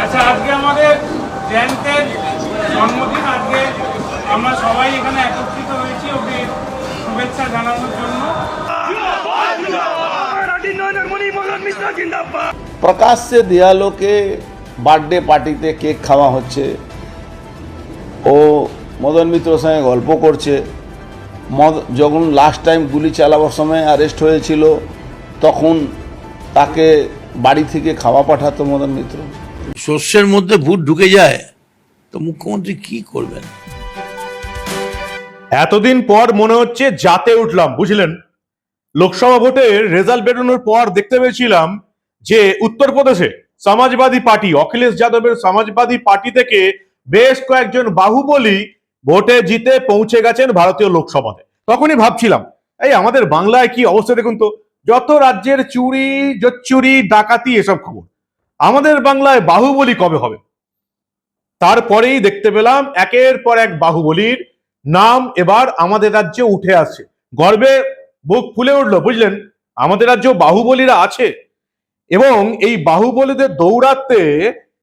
আচ্ছা আজকে আমাদের জয়ন্তের জন্মদিন। আজকে আমরা সবাই এখানে একত্রিত হয়েছি ওকে শুভেচ্ছা জানানোর জন্য। প্রকাশ্যে দেয়ালোকে বার্থডে পার্টিতে কেক খাওয়া হচ্ছে। ও মদন মিত্রর সঙ্গে গল্প করছে। মদ যখন লাস্ট টাইম গুলি চালাবার সময় অ্যারেস্ট হয়েছিল, তখন তাকে বাড়ি থেকে খাওয়া পাঠাতো মদন মিত্র। শস্যের মধ্যে ভূত ঢুকে যায়, তো মুখ্যমন্ত্রী কি করবেন? এতদিন পর মনে হচ্ছে জাতে উঠলাম, বুঝলেন? লোকসভা ভোটের রেজাল্ট বেরোনোর পর দেখতে পেয়েছিলাম যে উত্তরপ্রদেশে সমাজবাদী পার্টি, অখিলেশ যাদবের সমাজবাদী পার্টি থেকে বেশ কয়েকজন বাহুবলী ভোটে জিতে পৌঁছে গেছেন ভারতীয় লোকসভাতে। তখনই ভাবছিলাম, এই আমাদের বাংলায় কি অবস্থা দেখুন তো? যত রাজ্যের চুরি, জোচ্চুরি, ডাকাতি, এসব খবর। আমাদের বাংলায় বাহুবলী কবে হবে? তারপরেই দেখতে পেলাম একের পর এক বাহুবলীর নাম এবার আমাদের রাজ্যে উঠে আসছে। গর্বে বুক ফুলে উঠল, বুঝলেন? আমাদের রাজ্য বাহুবলীরা আছে এবং এই বাহুবলীদের দৌড়াতে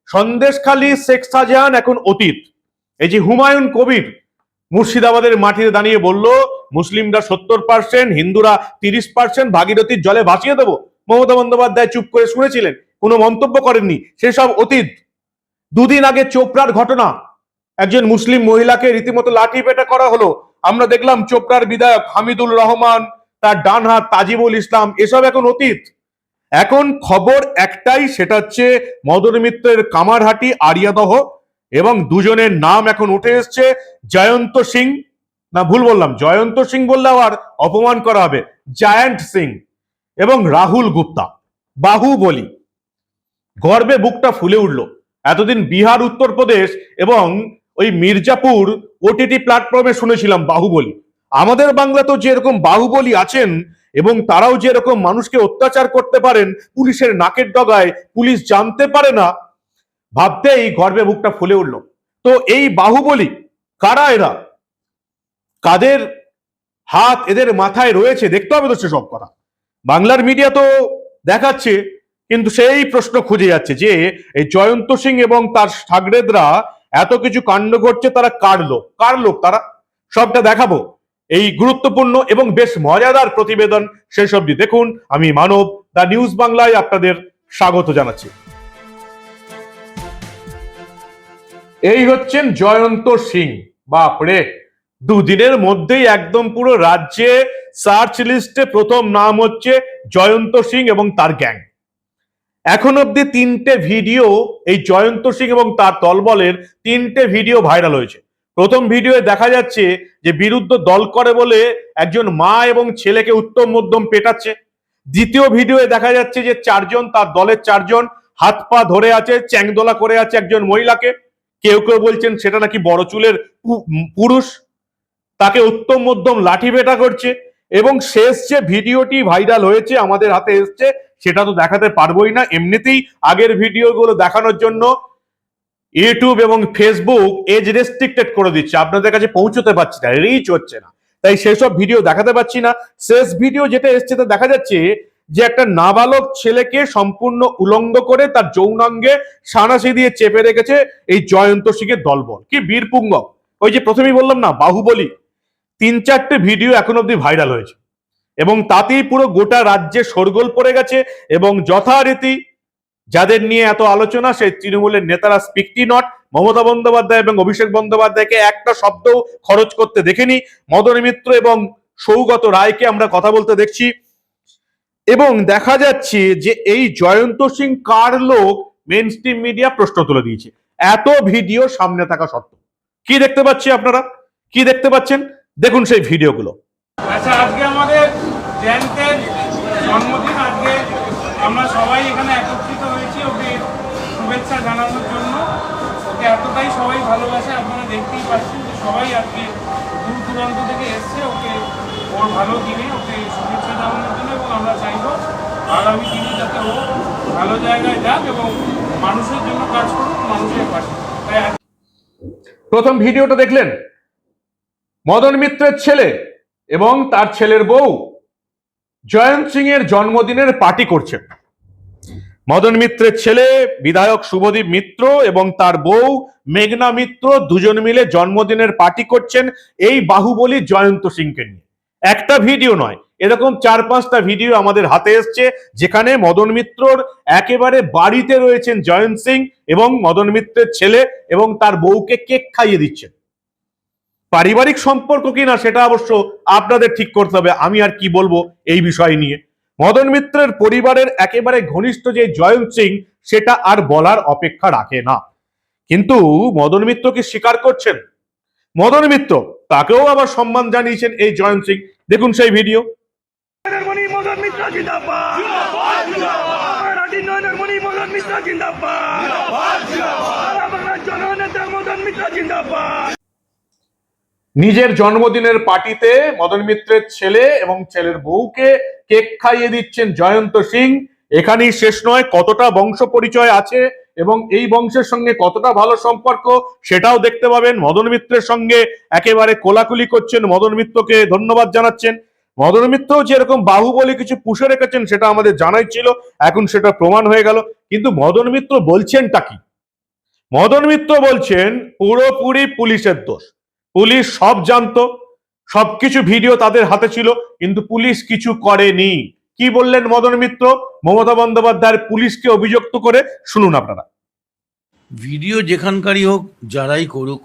সন্দেশখালী শেখ শাহজাহান এখন অতীত। এই যে হুমায়ুন কবির মুর্শিদাবাদের মাটিতে দাঁড়িয়ে বলল, মুসলিমরা সত্তর পার্সেন্ট হিন্দুরা তিরিশ পার্সেন্ট ভাগীরথীর জলে ভাসিয়ে দেবো। মমতা বন্দ্যোপাধ্যায় চুপ করে শুনেছিলেন। কোনো মন্তব্য করেননি। সেসব অতীত। দুদিন আগে চোপড়ার ঘটনা। একজন মুসলিম মহিলাকে রীতিমতো লাঠি পেটা করা হলো। আমরা দেখলাম চোপড়ার বিধায়ক হামিদুল রহমান, তার ডান হাত তাজিবুল ইসলাম, এসব এখন অতীত। এখন খবর একটাই, সেটা হচ্ছে মদন মিত্রের কামারহাটি, আরিয়াদহ এবং দুজনের নাম এখন উঠে এসছে জয়ন্ত সিং। না, ভুল বললাম, জয়ন্ত সিং বললে আবার অপমান করা হবে, জায়ান্ট সিং এবং রাহুল গুপ্তা। বাহুবলী গর্বে বুকটা ফুলে উঠল। এতদিন বিহার, উত্তরপ্রদেশ এবং ওই মির্জাপুর ওটিটি প্ল্যাটফর্মে শুনেছিলাম বাহুবলী। আমাদের বাংলাতেও যে এরকম বাহুবলী আছেন এবং তারাও যে এরকম মানুষকে অত্যাচার করতে পারেন, পুলিশের নাকের ডগায় পুলিশ জানতে পারে না, ভাবতেই গর্বে বুকটা ফুলে উঠল। তো এই বাহুবলী কারা এরা? কাদের হাত এদের মাথায় রয়েছে? দেখতে হবে তো সব কথা। বাংলার মিডিয়া তো দেখাচ্ছে কিন্তু সেই প্রশ্ন খুঁজে যাচ্ছে যে এই জয়ন্ত সিং এবং তার সাগরেদরা এত কিছু কাণ্ড ঘটছে, তারা কার লোক? কার লোক তারা? সবটা দেখাবো। এই গুরুত্বপূর্ণ এবং বেশ মজাদার প্রতিবেদন শেষ অবধি দেখুন। আমি মানব দা নিউজ বাংলায় আপনাদের স্বাগত জানাচ্ছি। এই হচ্ছেন জয়ন্ত সিং। বাপরে! দুদিনের মধ্যেই একদম পুরো রাজ্যে সার্চ লিস্টে প্রথম নাম হচ্ছে জয়ন্ত সিং এবং তার গ্যাং এখন অব্দি তিনটে ভিডিও এই জয়ন্ত সিং এবং তার দলবলের তিনটে ভিডিও ভাইরাল হয়েছে। প্রথম ভিডিওয়ে দেখা যাচ্ছে যে বিরুদ্ধ দল করে বলে একজন মা এবং ছেলেকে উত্তম মধ্যম পেটাচ্ছে। দ্বিতীয় ভিডিওয়ে দেখা যাচ্ছে যে চারজন, তার দলের চারজন হাত পা ধরে আছে, চ্যাংদোলা করে আছে একজন মহিলাকে। কেউ কেউ বলছেন সেটা নাকি বড় চুলের পুরুষ। তাকে উত্তম মধ্যম লাঠি পেটা করছে এবং শেষ যে ভিডিওটি ভাইরাল হয়েছে, আমাদের হাতে এসছে সেটা তো দেখাতে পারবোই না। এমনিতেই আগের ভিডিওগুলো দেখানোর জন্য ইউটিউব এবং ফেসবুক এজ রেস্ট্রিক্টেড করে দিচ্ছে। আপনাদের কাছে পৌঁছতে পারছি না রিচ হচ্ছে না। তাই সেসব ভিডিও দেখাতে পাচ্ছি না। শেষ ভিডিও যেটা এসছে তা দেখা যাচ্ছে যে একটা নাবালক ছেলেকে সম্পূর্ণ উলঙ্গ করে তার যৌনাঙ্গে সানাসি দিয়ে চেপে রেখেছে এই জয়ন্ত সিংয়ের দলবল। কি বীরপুঙ্গ ওই যে প্রথমেই বললাম না, বাহুবলী। তিন চারটে ভিডিও এখন অব্দি ভাইরাল হয়েছে। এবং তাতেই পুরো গোটা রাজ্যে শোরগোল পড়ে গেছে এবং যথারীতি যাদের নিয়ে এত আলোচনা, সেই তৃণমূলের নেতারা স্পিকটি নট মমতা বন্দ্যোপাধ্যায় এবং অভিষেক বন্দ্যোপাধ্যায়কে একটা শব্দ খরচ করতে দেখেনি। মদন মিত্র এবং সৌগত রায়কে আমরা কথা বলতে দেখছি। এবং দেখা যাচ্ছে যে এই জয়ন্ত সিং কার লোক মেন মিডিয়া প্রশ্ন তুলে দিয়েছে। এত ভিডিও সামনে থাকা সত্ত্বেও। কি দেখতে পাচ্ছি আপনারা? কি দেখতে পাচ্ছেন? দেখুন সেই ভিডিওগুলো। আচ্ছা আজকে আমাদের জয়ন্তের জন্মদিন আজকে আমরা সবাই এখানে একত্রিত হয়েছি ওকে শুভেচ্ছা জানানোর জন্য। ওকে এতটাই সবাই ভালোবাসে, আপনারা দেখতেই পাচ্ছেন যে সবাই আজকে দূর দূরান্ত থেকে এসছে। ওকে ওর ভালো দিনে ওকে শুভেচ্ছা জানানোর জন্য এবং আমরা চাইব আগামী দিনে যাতে ও ভালো জায়গায় যাক এবং মানুষের জন্য কাজ করুক, মানুষের পাশে। তাই প্রথম ভিডিওটা দেখলেন। মদন মিত্রের ছেলে এবং তার ছেলের বউ। জয়ন্ত সিং এর জন্মদিনের পার্টি করছেন মদন মিত্রের ছেলে, বিধায়ক শুভদীপ মিত্র এবং তার বউ মেঘনা মিত্র দুজন মিলে জন্মদিনের পার্টি করছেন এই বাহুবলী জয়ন্ত সিংকে নিয়ে। একটা ভিডিও নয়, এরকম চার পাঁচটা ভিডিও আমাদের হাতে এসছে, যেখানে মদন মিত্রর একেবারে বাড়িতে রয়েছেন জয়ন্ত সিং এবং মদন মিত্রের ছেলে এবং তার বউকে কেক খাইয়ে দিচ্ছেন। পারিবারিক সম্পর্ক কিনা সেটা অবশ্য আপনাদের ঠিক করতে হবে। আমি আর কি বলব এই বিষয় নিয়ে। মদন মিত্রের পরিবারের একেবারে ঘনিষ্ঠ যে জয়ন্ত সিং, সেটা আর বলার অপেক্ষা রাখে না। কিন্তু মদন মিত্র কি স্বীকার করছেন? মদন মিত্র, তাকেও আবার সম্মান জানিয়েছেন এই জয়ন্ত সিং। দেখুন সেই ভিডিও। নিজের জন্মদিনের পার্টিতে মদন মিত্রের ছেলে এবং ছেলের বউকে কেক খাইয়ে দিচ্ছেন জয়ন্ত সিং। এখানেই শেষ নয়, কতটা বংশ পরিচয় আছে এবং এই বংশের সঙ্গে কতটা ভালো সম্পর্ক সেটাও দেখতে পাবেন। মদন মিত্রের সঙ্গে একেবারে কোলাকুলি করছেন মদন মিত্রকে, ধন্যবাদ জানাচ্ছেন। মদন মিত্র যে এরকম বাহুবলী কিছু পুষে রেখেছেন, সেটা আমাদের জানাই ছিল। এখন সেটা প্রমাণ হয়ে গেল। কিন্তু মদন মিত্র বলছেনটা কি? মদন মিত্র বলছেন, পুরোপুরি পুলিশের দোষ। পুলিশ সব জানতো, সবকিছু ভিডিও তাদের হাতে ছিল, কিন্তু পুলিশ কিছু করেনি। কি বললেন মদন মিত্র? মমতা বন্দ্যোপাধ্যায়ের পুলিশকে অভিযুক্ত করে শুনুন আপনারা। ভিডিও যেখানকারই হোক, যারাই করুক,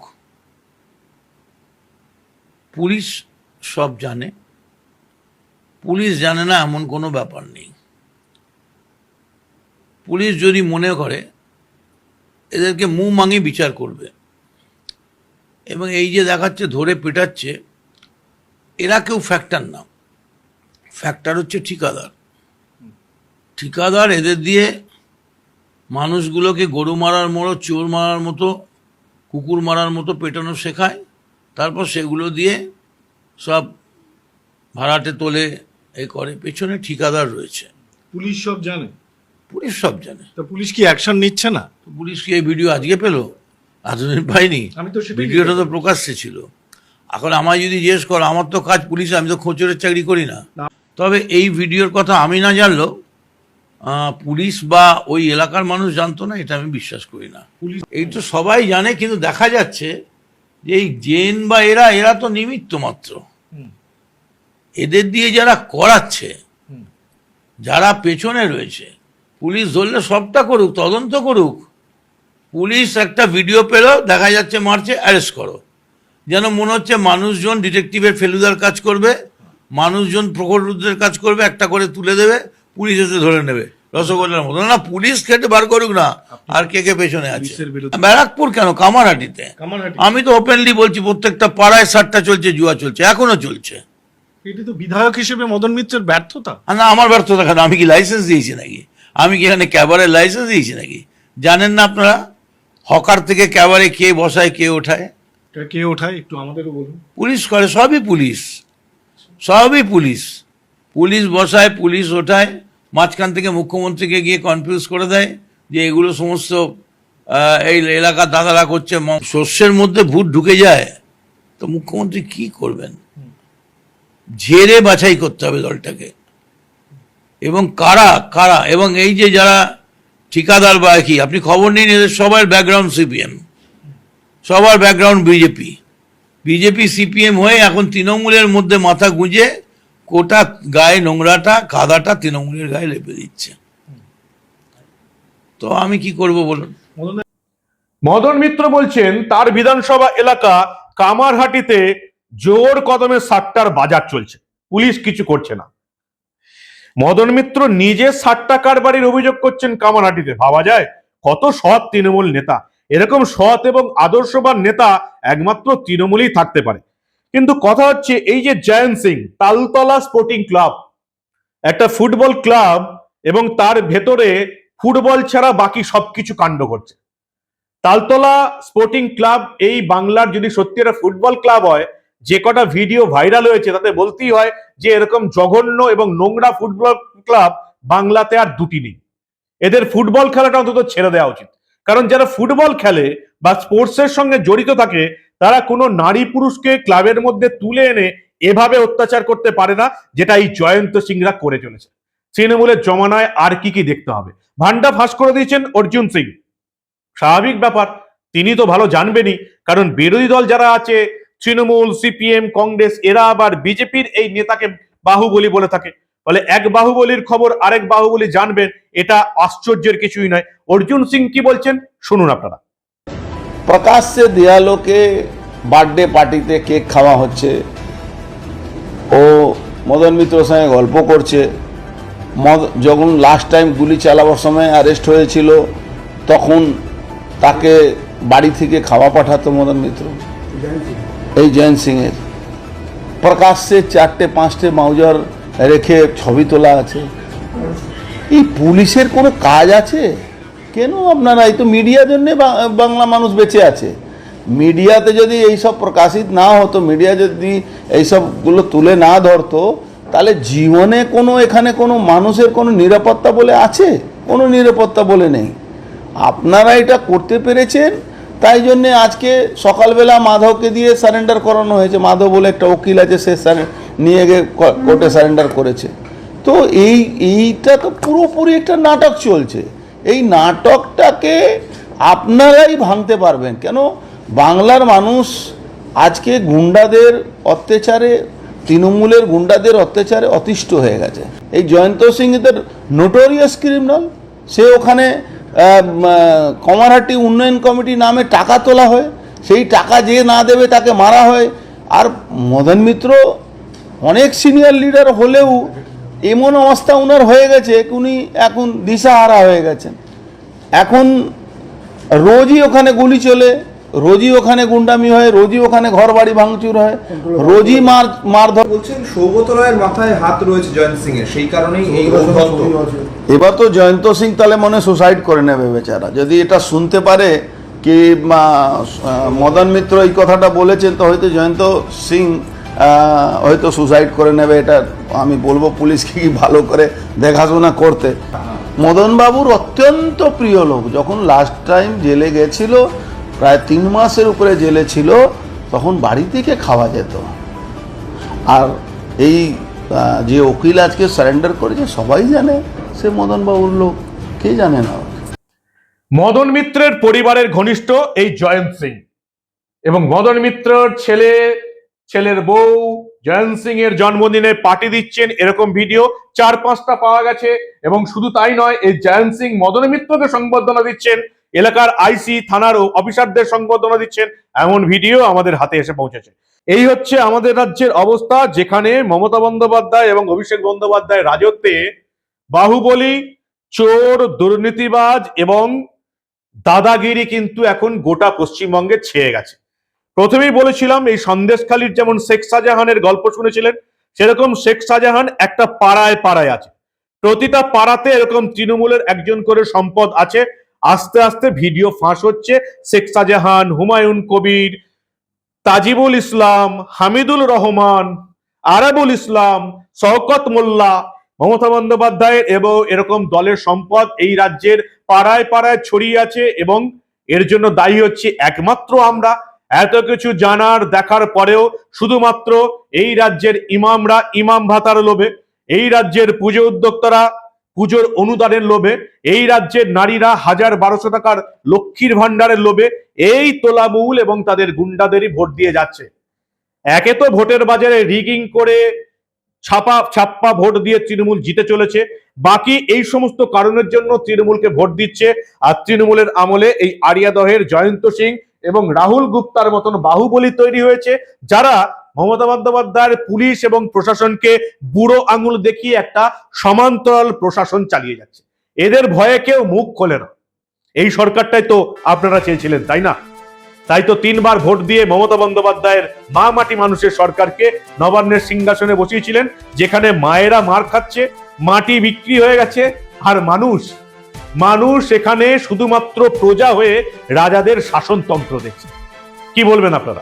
পুলিশ সব জানে। পুলিশ জানে না এমন কোনো ব্যাপার নেই। পুলিশ যদি মনে করে, এদেরকে মুখ মাঙি বিচার করবে। এবং এই যে দেখাচ্ছে ধরে পেটাচ্ছে এরা কেউ ফ্যাক্টর না। ফ্যাক্টর হচ্ছে ঠিকাদার। ঠিকাদার এদের দিয়ে মানুষগুলোকে গরু মারার মতো চোর মারার মতো কুকুর মারার মতো পেটানো শেখায়। তারপর সেগুলো দিয়ে সব ভাড়াটে তোলে এ করে। পেছনে ঠিকাদার রয়েছে। পুলিশ সব জানে? পুলিশ সব জানে। তা পুলিশ কি অ্যাকশন নিচ্ছে না? পুলিশ কি এই ভিডিও আজকে পেল? এতদিন পাইনি আমি তো সেটাই ভিডিওটা তো প্রকাশ্যে ছিল। এখন আমায় যদি জিজ্ঞেস করো আমার তো কাজ পুলিশ আমি তো খোঁচরের চাকরি করি না। তবে এই ভিডিওর কথা আমি না জানলেও আহ, পুলিশ বা ওই এলাকার মানুষ জানতো না এটা আমি বিশ্বাস করি না। পুলিশ এই তো সবাই জানে কিন্তু দেখা যাচ্ছে যে এই জেন বা এরা এরা তো নিমিত্ত মাত্র। এদের দিয়ে যারা করাচ্ছে যারা পেছনে রয়েছে পুলিশ ধরলে সবটা করুক তদন্ত করুক পুলিশ একটা ভিডিও পেল দেখা যাচ্ছে মারছে অ্যারেস্ট করো। যেন মনে হচ্ছে মানুষজন ডিটেকটিভের ফেলুদার কাজ করবে মানুষজন প্রখরুদ্রের কাজ করবে একটা করে তুলে দেবে পুলিশ এসে ধরে নেবে রসগোল্লার মতো। না পুলিশ খেটে বার করুক না আর কে কে পেছনে আছে? ব্যারাকপুর কেন? কামারহাটিতে। কামারহাটি। আমি তো ওপেনলি বলছি প্রত্যেকটা পাড়ায় সারটা চলছে জুয়া চলছে এখনও চলছে। এটি তো বিধায়ক হিসেবে মদন মিত্রের ব্যর্থতা। না আমার ব্যর্থতা কেন আমি কি লাইসেন্স দিয়েছি নাকি? আমি কি এখানে ক্যাবারের লাইসেন্স দিয়েছি নাকি? জানেন না আপনারা? হকার থেকে ক্যাবারে কে বসায় কে ওঠায়? কে ওঠায়? একটু আমাদেরও বলুন। পুলিশ করে সবই পুলিশ। সবই পুলিশ। পুলিশ বসায় পুলিশ ওঠায় মাঝখান থেকে মুখ্যমন্ত্রীকে গিয়ে কনফিউজ করে দেয় যে এগুলো সমস্ত এই এলাকার দাদারা করছে শস্যের মধ্যে ভূত ঢুকে যায়। তো মুখ্যমন্ত্রী কি করবেন? ঝেড়ে বাছাই করতে হবে দলটাকে। এবং কারা কারা? এবং এই যে যারা ঠিকাদার বা কি? আপনি খবর নিন এদের সবার ব্যাকগ্রাউন্ড সিপিএম সবার ব্যাকগ্রাউন্ড বিজেপি বিজেপি সিপিএম হয়ে এখন তৃণমূলের মধ্যে মাথা গুঁজে কোটা গায়ে নোংরাটা কাদাটা তৃণমূলের গায়ে লেপে দিচ্ছে। তো আমি কি করব বলুন? মদন মিত্র বলছেন, তার বিধানসভা এলাকা কামারহাটিতে জোর কদমে সাট্টার বাজার চলছে। পুলিশ কিছু করছে না। মদন মিত্র নিজে সাট্টা কারবারির অভিযোগ করছেন কামারহাটিতে। ভাবা যায়, কত সৎ তৃণমূল নেতা। এরকম সৎ এবং আদর্শবান নেতা একমাত্র তৃণমূলেই থাকতে পারে। কিন্তু কথা হচ্ছে, এই যে জয়ন্ত সিং, তালতলা স্পোর্টিং ক্লাব, একটা ফুটবল ক্লাব এবং তার ভেতরে ফুটবল ছাড়া বাকি সবকিছু কাণ্ড করছে তালতলা স্পোর্টিং ক্লাব, এই বাংলার যদি সত্যি একটা ফুটবল ক্লাব হয় যে কটা ভিডিও ভাইরাল হয়েছে, তাতে বলতেই হয় যে এরকম জঘন্য এবং নোংরা ফুটবল ক্লাব বাংলাতে আর দুটি নেই। এদের ফুটবল খেলাটা অন্তত ছেড়ে দেওয়া উচিত। কারণ যারা ফুটবল খেলে বা স্পোর্টসের সঙ্গে জড়িত থাকে, তারা কোনো নারী পুরুষকে ক্লাবের মধ্যে তুলে এনে এভাবে অত্যাচার করতে পারে না যেটা এই জয়ন্ত সিংরা করে চলেছে। তৃণমূলের জমানায় আর কি কি দেখতে হবে? ভান্ডা ফাঁস করে দিয়েছেন অর্জুন সিং। স্বাভাবিক ব্যাপার, তিনি তো ভালো জানবেনই, কারণ বিরোধী দল যারা আছে তৃণমূল, সিপিএম, কংগ্রেস, এরা আবার বিজেপির এই নেতাকে বাহুবলী বলে থাকে। ফলে এক বাহুবলীর খবর আরেক বাহুবলী জানবেন, এটা আশ্চর্যের কিছুই নয়। অর্জুন সিং কি বলছেন, শুনুন আপনারা। প্রকাশ্যে দেয়ালোকে বার্থডে পার্টিতে কেক খাওয়া হচ্ছে। ও মদন মিত্রর সঙ্গে গল্প করছে। মদ, যখন লাস্ট টাইম গুলি চালাবার সময় অ্যারেস্ট হয়েছিল, তখন তাকে বাড়ি থেকে খাওয়া পাঠাতো মদন মিত্র। এই জয়ন্ত সিংয়ের প্রকাশ্যে চারটে, পাঁচটে মাউজার রেখে ছবি তোলা আছে। এই পুলিশের কোনো কাজ আছে? কেন আপনারা, এই তো মিডিয়ার জন্যে বাংলা মানুষ বেঁচে আছে। মিডিয়াতে যদি এইসব প্রকাশিত না হতো, মিডিয়া যদি এইসবগুলো তুলে না ধরতো, তাহলে জীবনে কোনো, এখানে কোনো মানুষের কোনো নিরাপত্তা বলে আছে? কোনো নিরাপত্তা বলে নেই। আপনারা এটা করতে পেরেছেন? তাই জন্যে আজকে সকালবেলা মাধবকে দিয়ে সারেন্ডার করানো হয়েছে। মাধব বলে একটা উকিল আছে সে নিয়ে গিয়ে কোর্টে সারেন্ডার করেছে। তো এই এইটা তো পুরোপুরি একটা নাটক চলছে। এই নাটকটাকে আপনারাই ভাঙতে পারবেন। কেন? বাংলার মানুষ আজকে গুন্ডাদের অত্যাচারে তৃণমূলের গুন্ডাদের অত্যাচারে অতিষ্ঠ হয়ে গেছে। এই জয়ন্ত সিং এদের নোটোরিয়াস ক্রিমিনাল সে ওখানে কমারহাটি উন্নয়ন কমিটি নামে টাকা তোলা হয়। সেই টাকা যে না দেবে তাকে মারা হয়। আর মদন মিত্র অনেক সিনিয়র লিডার হলেও এমন অবস্থা ওনার হয়ে গেছে উনি এখন দিশাহারা হয়ে গেছেন। এখন রোজই ওখানে গুলি চলে। রোজই ওখানে গুন্ডামি হয় রোজই ওখানে ঘর বাড়ি ভাঙচুর হয় রোজই মার মারধর বলছেন সৌগত রায়ের মাথায় হাত রয়েছে জয়ন্ত সিং এর সেই কারণেই এই এবার তো জয়ন্ত সিং তাহলে মনে সুসাইড করে নেবে বেচারা। যদি এটা শুনতে পারে কি মা, মদন মিত্র এই কথাটা বলেছেন তো হয়তো জয়ন্ত সিং হয়তো সুসাইড করে নেবে। এটা আমি বলব পুলিশকে কি ভালো করে দেখাশোনা করতে। মদন বাবুর অত্যন্ত প্রিয় লোক যখন লাস্ট টাইম জেলে গেছিল প্রায় তিন মাসের উপরে জেলে ছিল, তখন বাড়ি থেকে খাওয়া যেত। আর এই যে উকিল আজকে সারেন্ডার করেছে, সবাই জানে, সে মদন বাবুর লোক। কে জানে না? মদন মিত্রের পরিবারের ঘনিষ্ঠ এই জয়ন্ত সিং। এবং মদন মিত্রর ছেলে, ছেলের বউ জয়ন্ত সিং এর জন্মদিনে পার্টি দিচ্ছেন এরকম ভিডিও চার পাঁচটা পাওয়া গেছে। এবং শুধু তাই নয়, এই জয়ন্ত সিং মদন মিত্রকে সংবর্ধনা দিচ্ছেন এলাকার আইসি থানার অফিসারদের সংবর্ধনা দিচ্ছেন। এমন ভিডিও আমাদের হাতে এসে পৌঁছেছে। এই হচ্ছে আমাদের রাজ্যের অবস্থা, যেখানে মমতা বন্দ্যোপাধ্যায় এবং অভিষেক বন্দ্যোপাধ্যায় রাজত্বে বাহুবলী, চোর, দুর্নীতিবাজ এবং দাদাগিরি কিন্তু এখন গোটা পশ্চিমবঙ্গে ছেয়ে গেছে। প্রথমেই বলেছিলাম, এই সন্দেশখালীর যেমন শেখ শাহজাহানের গল্প শুনেছিলেন, সেরকম শেখ শাহজাহান একটা পাড়ায় পাড়ায় আছে। প্রতিটা পাড়াতে এরকম তৃণমূলের একজন করে সম্পদ আছে। আস্তে আস্তে ভিডিও ফাঁস হচ্ছে শেখ শাহজাহান, হুমায়ুন কবির, তাজিবুল ইসলাম, হামিদুল রহমান, আরাবুল ইসলাম, শওকত মোল্লা, মমতা বন্দ্যোপাধ্যায়ের এবং এরকম দলের সম্পদ এই রাজ্যের পাড়ায় পাড়ায় ছড়িয়ে আছে এবং এর জন্য দায়ী হচ্ছে একমাত্র আমরা। এত কিছু জানার, দেখার পরেও শুধুমাত্র এই রাজ্যের ইমামরা ইমাম ভাতার লোভে, এই রাজ্যের পুজো উদ্যোক্তারা পুজোর অনুদানের লোভে এই রাজ্যের নারীরা হাজার বারোশো টাকার লক্ষ্মীর ভান্ডারের লোভে এই তোলামূল এবং তাদের গুন্ডাদেরই ভোট দিয়ে যাচ্ছে। একে তো ভোটের বাজারে রিগিং করে ছাপা, ছাপ্পা ভোট দিয়ে তৃণমূল জিতে চলেছে। বাকি এই সমস্ত কারণের জন্য তৃণমূলকে ভোট দিচ্ছে আর তৃণমূলের আমলে এই আরিয়াদহের জয়ন্ত সিং এবং রাহুল গুপ্তার মতন বাহুবলী তৈরি হয়েছে, যারা মমতা বন্দ্যোপাধ্যায়ের পুলিশ এবং প্রশাসনকে বুড়ো আঙুল দেখিয়ে একটা সমান্তরাল প্রশাসন চালিয়ে যাচ্ছে। এদের ভয়ে কেউ মুখ খোলে না। এই সরকারটাই তো আপনারা চেয়েছিলেন, তাই না? তাই তো তিনবার ভোট দিয়ে মমতা বন্দ্যোপাধ্যায়ের মা মাটি মানুষের সরকারকে নবান্নের সিংহাসনে বসিয়েছিলেন, যেখানে মায়েরা মার খাচ্ছে, মাটি বিক্রি হয়ে গেছে, আর মানুষ মানুষ এখানে শুধুমাত্র প্রজা হয়ে রাজাদের শাসনতন্ত্র দেখছে। কি বলবেন আপনারা?